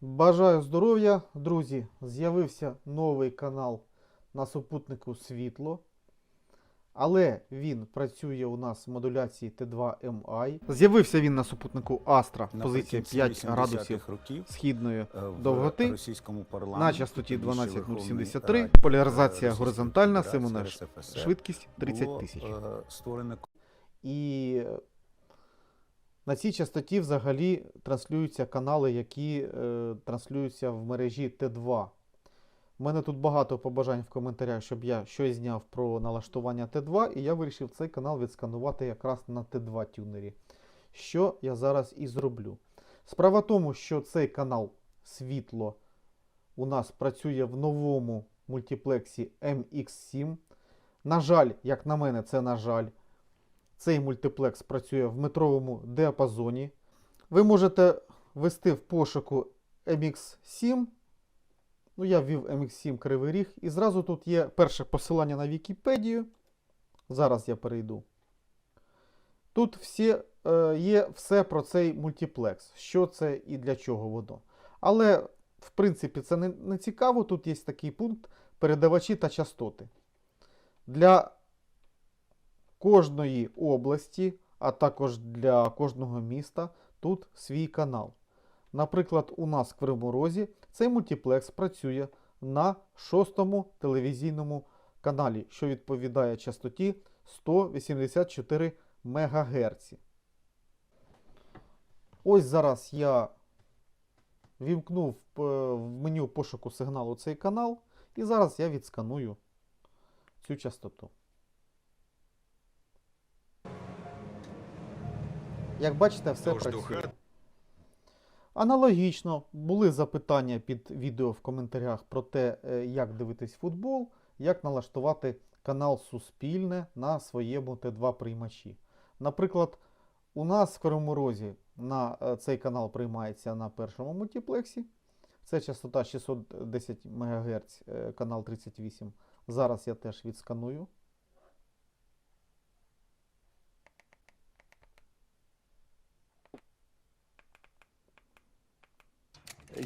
Бажаю здоров'я, друзі! З'явився новий канал на супутнику Світло. Але він працює у нас в модуляції Т2MI. З'явився він на супутнику Astra, позиція 5 градусів років східної е, довготи. На частоті 12073, поляризація горизонтальна, симона швидкість 30 тисяч. е, І е, на цій частоті взагалі транслюються канали, які е, транслюються в мережі Т2. У мене тут багато побажань в коментарях, щоб я щось зняв про налаштування Т2, і я вирішив цей канал відсканувати якраз на Т2 тюнері. Що я зараз і зроблю. Справа в тому, що цей канал світло у нас працює в новому мультиплексі MX7. На жаль, як на мене, це на жаль. Цей мультиплекс працює в метровому діапазоні. Ви можете ввести в пошуку MX7. Ну, я ввів MX7 Кривий Ріг. І зразу тут є перше посилання на Вікіпедію. Зараз я перейду. Тут всі, е, є все про цей мультиплекс. Що це і для чого воно. Але, в принципі, це не, не цікаво. Тут є такий пункт передавачі та частоти. Для кожної області, а також для кожного міста тут свій канал. Наприклад, у нас в Кривому цей мультиплекс працює на шостому телевізійному каналі, що відповідає частоті 184 МГц. Ось зараз я вімкнув е, в меню пошуку сигналу цей канал, і зараз я відсканую цю частоту. Як бачите, все Тож працює. Аналогічно були запитання під відео в коментарях про те, е, як дивитись футбол, як налаштувати канал Суспільне на своєму Т2 приймачі. Наприклад, у нас в Кривому Розі на е, цей канал приймається на першому мультиплексі. Це частота 610 МГц, е, канал 38. Зараз я теж відсканую.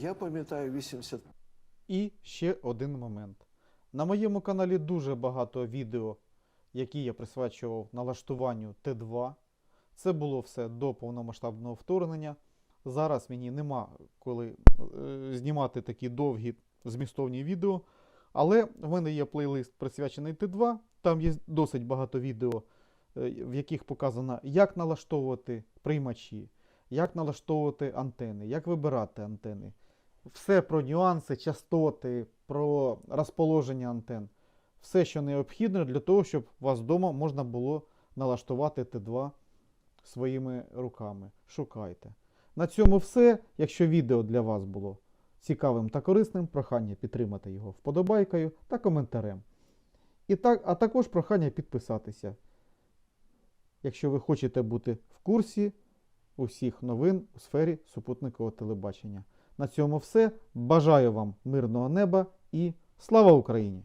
Я пам'ятаю 80 І ще один момент. На моєму каналі дуже багато відео, які я присвячував налаштуванню Т2. Це було все до повномасштабного вторгнення. Зараз мені нема коли е, знімати такі довгі змістовні відео. Але в мене є плейлист присвячений Т2. Там є досить багато відео, е, в яких показано, як налаштовувати приймачі, як налаштовувати антени, як вибирати антени. Все про нюанси, частоти, про розположення антен. Все, що необхідно для того, щоб у вас вдома можна було налаштувати Т2 своїми руками. Шукайте. На цьому все. Якщо відео для вас було цікавим та корисним, прохання підтримати його вподобайкою та коментарем. І так, а також прохання підписатися, якщо ви хочете бути в курсі усіх новин у сфері супутникового телебачення. На цьому все. Бажаю вам мирного неба і слава Україні!